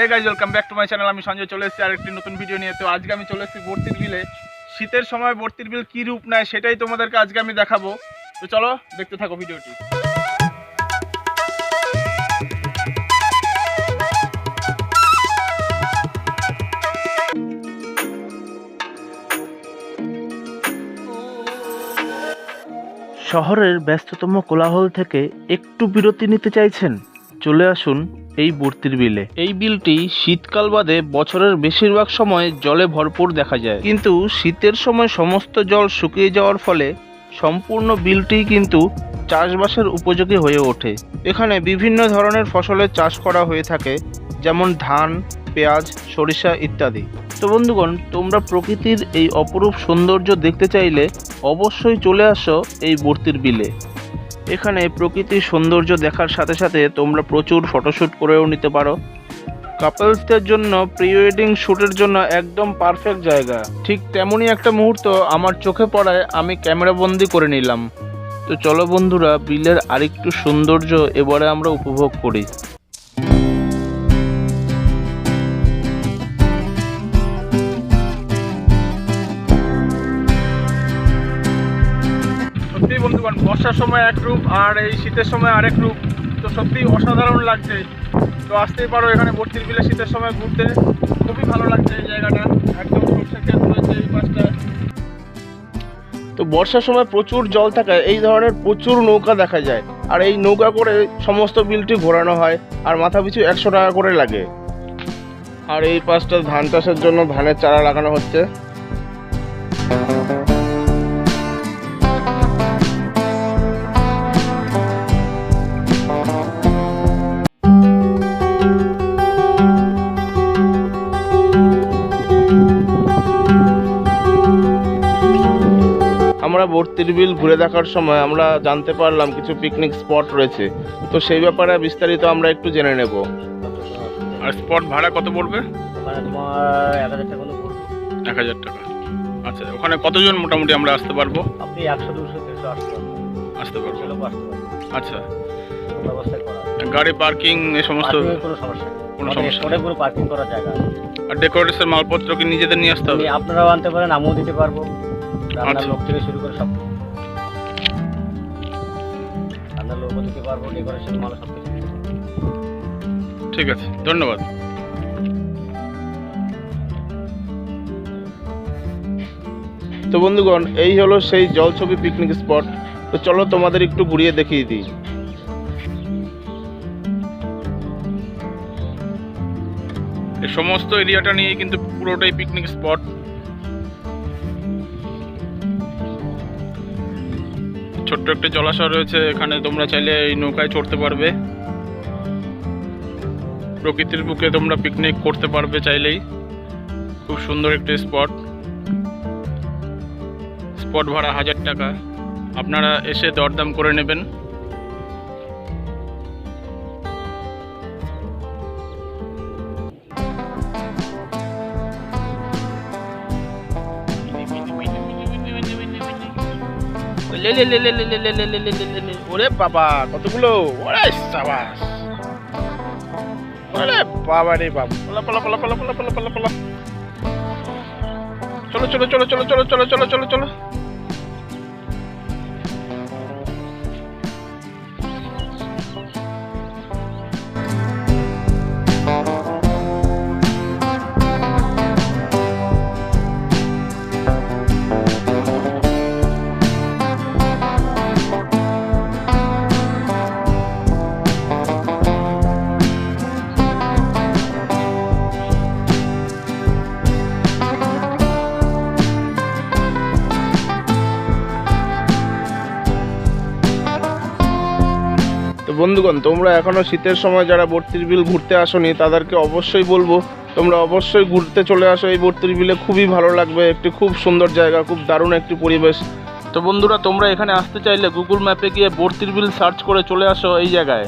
Hey guys welcome back to my channel আমি সঞ্জয় চলে এসেছি আরেকটি নতুন ভিডিও নিয়ে। তো আজকে আমি চলে এসেছি বর্তির বিলে। শীতের সময় বর্তির বিল কী রূপ নেয় সেটাই তোমাদেরকে আজকে আমি দেখাবো। তো চলো, দেখতে থাকো ভিডিওটি শহরের ব্যস্ততম কোলাহল থেকে একটু বিরতি নিতে চাইছেন? চলে আসুন এই বর্তির বিলে। এই বিলটি শীতকাল বাদে বছরের বেশিরভাগ সময় জলে ভরপুর দেখা যায়। কিন্তু শীতের সময় সমস্ত জল শুকিয়ে যাওয়ার ফলে সম্পূর্ণ বিলটি কিন্তু চাষবাসের উপযোগী হয়ে ওঠে। এখানে বিভিন্ন ধরনের ফসলের চাষ করা হয়ে থাকে, যেমন ধান, পেঁয়াজ, সরিষা ইত্যাদি। তো বন্ধুগণ, তোমরা প্রকৃতির এই অপরূপ সৌন্দর্য দেখতে চাইলে অবশ্যই চলে আসো এই বর্তির বিলে। এখানে প্রকৃতির সৌন্দর্য দেখার সাথে সাথে তোমরা প্রচুর ফটোশ্যুট করেও নিতে পারো। কাপলসদের জন্য প্রি ওয়েডিং শ্যুটের জন্য একদম পারফেক্ট জায়গা। ঠিক তেমনই একটা মুহূর্ত আমার চোখে পড়ায় আমি ক্যামেরা বন্দি করে নিলাম। তো চলো বন্ধুরা, বিলের আরেকটু সৌন্দর্য এবারে আমরা উপভোগ করি। সত্যি বন্ধুগণ বর্ষার সময় এক রূপ আর এই শীতের সময় আরেক রূপ। তো সত্যি অসাধারণ লাগছে। তো আসতেই পারো এখানে বর্তির বিলে শীতের সময় ঘুরতে। খুবই ভালো লাগছে এই জায়গাটা। একদম সরষে রয়েছে এই পাশটা তো বর্ষার সময় প্রচুর জল থাকায় এই ধরনের প্রচুর নৌকা দেখা যায়। আর এই নৌকা করে সমস্ত বিলটি ঘোরানো হয় আর মাথা পিছু একশো টাকা করে লাগে। আর এই পাশটা ধান চাষের জন্য ধানের চারা লাগানো হচ্ছে। আমরা বিল ঘুরে দেখার সময় আমরা জানতে পারলাম কিছু পিকনিক স্পট রয়েছে। তো সেই ব্যাপারে বিস্তারিত আমরা একটু জেনে নেব। আর স্পট ভাড়া কত পড়বে? এক হাজার টাকা আচ্ছা ওখানে কতজন মোটামুটি আমরা আসতে পারব? আপনি একশো দুশো তিনশো আসতে পারব। আচ্ছা। গাড়ি পার্কিং এ সমস্ত কোনো সমস্যা নেই। কোনো সমস্যা পুরো পার্কিং করার জায়গা আর ডেকোরেশন মালপত্র কি নিজেদের নিয়ে আসতে হবে? আপনি আপনারাও আনতে পারেন আমিও দিতে পারব। রান্নার আচ্ছা। লোক থেকে শুরু করে সব পারব ডেকোরেশন মাল সব কিছু ঠিক আছে, ধন্যবাদ। তো বন্ধুগণ, এই হলো সেই জলছবি পিকনিক স্পট তো চলো তোমাদের একটু ঘুরিয়ে দেখিয়ে দিই। সমস্ত এরিয়াটা নিয়ে কিন্তু পুরোটাই পিকনিক স্পট ছোট্ট একটা জলাশয় রয়েছে, এখানে তোমরা চাইলে এই নৌকায় চড়তে পারবে। প্রকৃতির বুকে তোমরা পিকনিক করতে পারবে চাইলেই। খুব সুন্দর একটি স্পট স্পট ভাড়া হাজার টাকা। আপনারা এসে দরদাম করে নেবেন। লে লে লে লে লে লে লে লে লে লে। ওরে বাবা কতগুলো ওরে সাবাস ওরে বাবা রে বাবা পলা পলা পলা পলা পলা পলা পলা পলা চলো চলো চলো চলো চলো চলো চলো চলো চলো বন্ধুগণ, তোমরা এখনও শীতের সময় যারা বর্তির বিল ঘুরতে আসোনি, তাদেরকে অবশ্যই বলব, তোমরা অবশ্যই ঘুরতে চলে আসো। এই বর্তির বিলে খুবই ভালো লাগবে, একটি খুব সুন্দর জায়গা, খুব দারুণ একটি পরিবেশ। তো বন্ধুরা, তোমরা এখানে আসতে চাইলে গুগল ম্যাপে গিয়ে বর্তির বিল সার্চ করে চলে আসো এই জায়গায়।